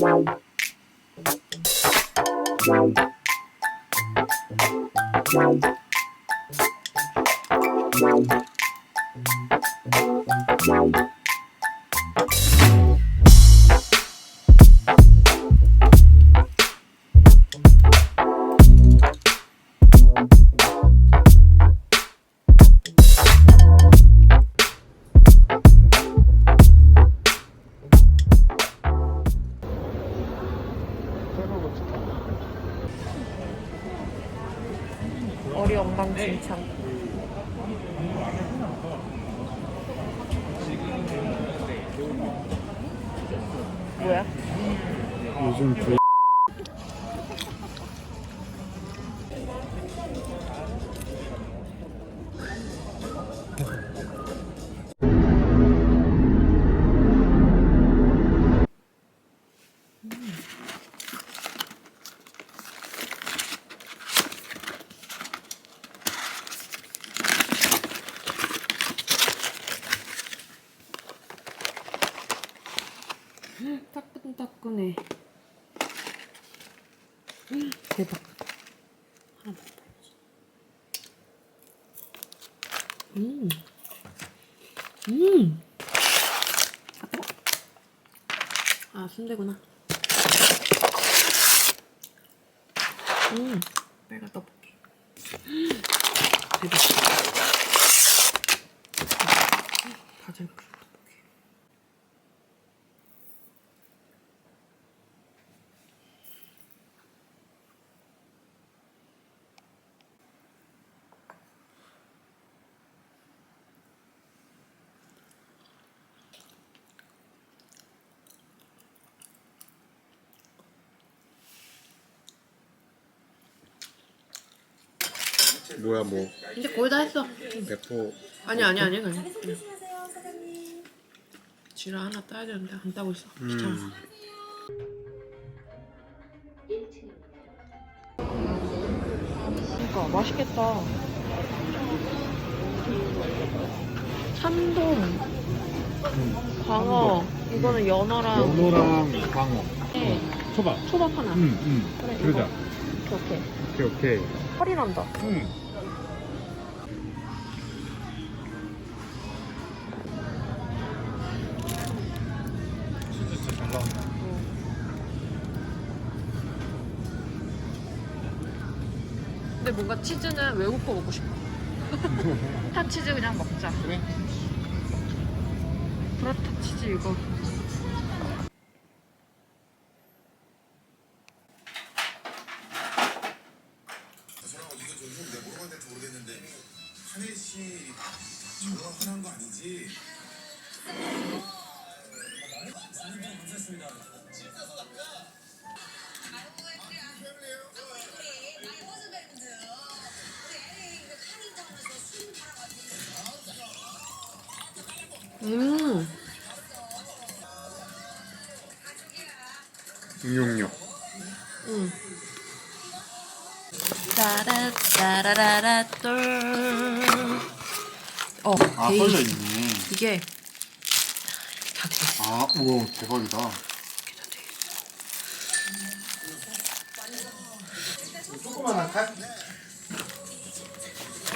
Wow. 뭐야? 요즘 대박. 하나. 음. 음. 아, 뜨거. 아, 순대구나. 음. 빨간 떡볶이. 음, 대박. 바질 불 뭐야 뭐 이제 거의 다 했어. 대포 아니 아니 아니 아니. 그냥. 지라 하나 따야 되는데 안 따고 있어. 귀찮아. 음. 그러니까 맛있겠다. 참돔, 광어, 이거는 연어랑 연어랑 광어 네, 초밥 초밥 하나. 응응 그래, 그러자 이거. 오케이 오케이. 오케이 오케이 펄이 난다. 응 근데 뭔가 치즈는 외국 거 먹고 싶어. 타 치즈 그냥 먹자. 그래? 브라타 치즈 이거. 음. 응용력 응. 따라 따라라라 똘. 어, 아 데이. 써져 있네 이게. 아 우와 대박이다 조그만한 칼?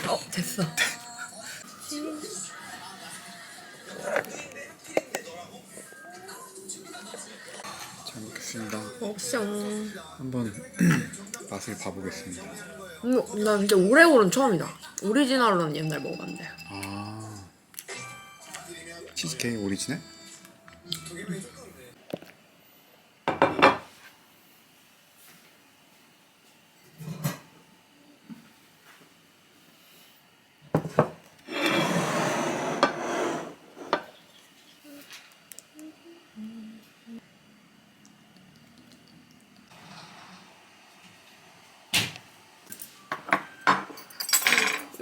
어, 됐어. 없어. 한번 맛을 봐보겠습니다 음, 나 진짜 오레오는 처음이다. 오리지널은 옛날 먹어봤는데. 아 치즈케이크 오리지널?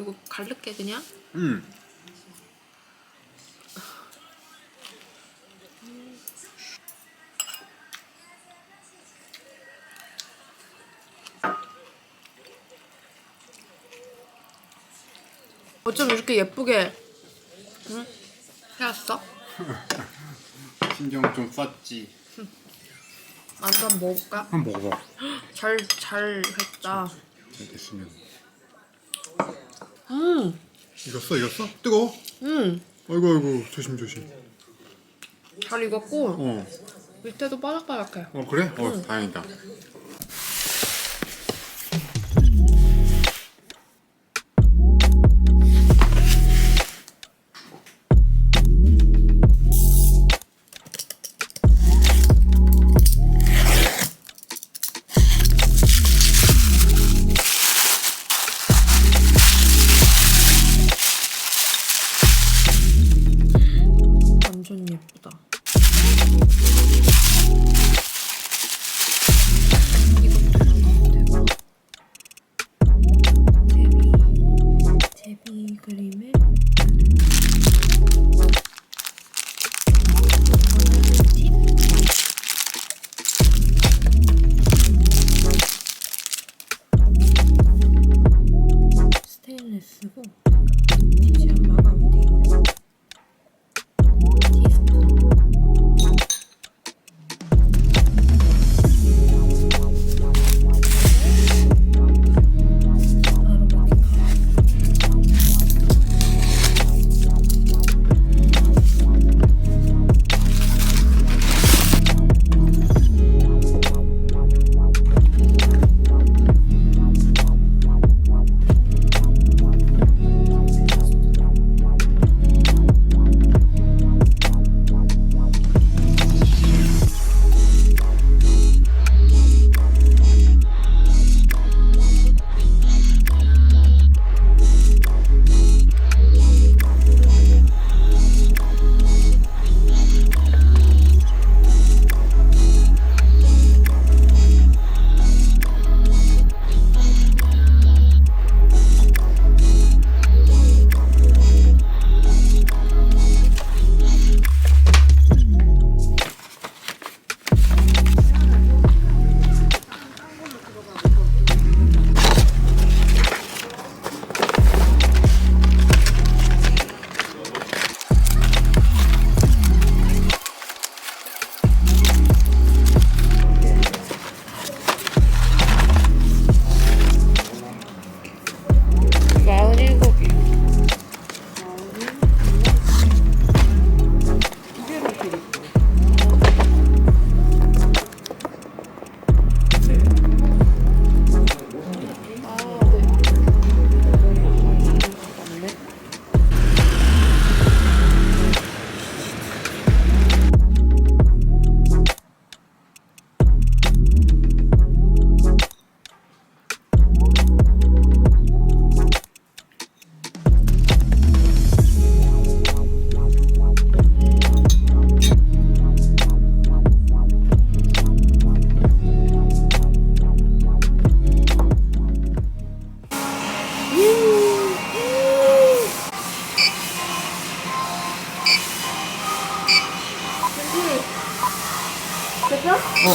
이거 갈를게 그냥. 응 어쩜 이렇게 예쁘게 응? 해왔어? 신경 좀 썼지. 나도 한번 먹어볼까? 한번 먹어봐. 잘, 잘 했다. 잘 됐으면. 음, 익었어 익었어? 뜨거워? 음, 아이고 아이고 조심 조심. 잘 익었고 어. 밑에도 바삭바삭해. 어 그래? 어 다행이다. 이거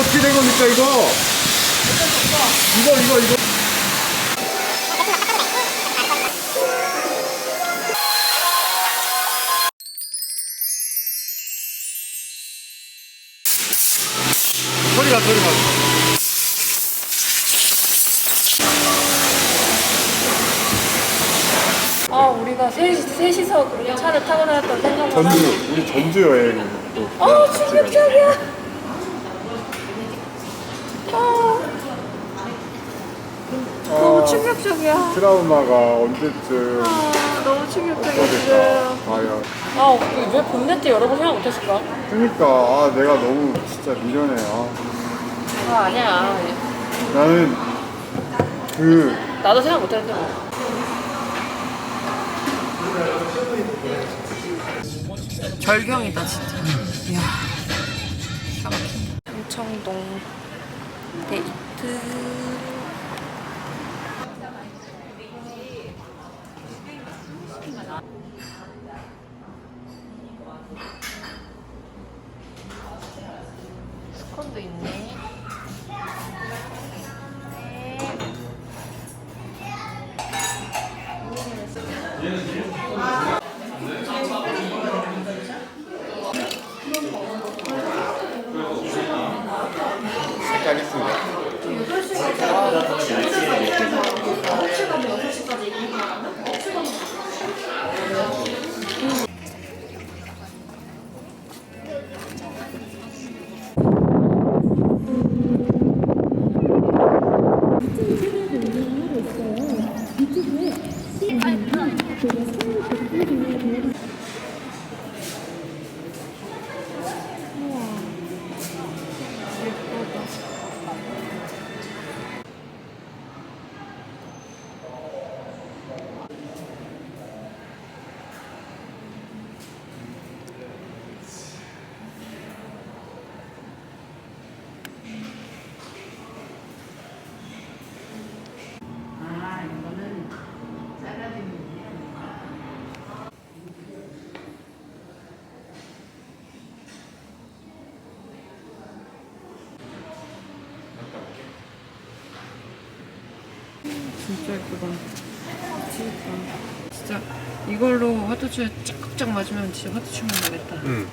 어떻게 된 겁니까 이거? 이거 이거 이거. 생각보다 전주 우리 전주 여행 또. 아 충격적이야 아 너무 충격적이야 트라우마가 언제쯤 아 너무 충격적이야 없어질까? 과연. 아왜 본네트 열어볼 생각 못했을까? 그러니까 아 내가 너무 진짜 미련해. 아. 아 아니야 나는 그 나도 생각 못했는데 뭐 절경이다 진짜. 음. 이야 삼청동 데이트. 스콘도 있네. 미치겠다. 진짜 이걸로 화투추에 쫙쫙 맞으면 진짜 화투추면 되겠다. 응.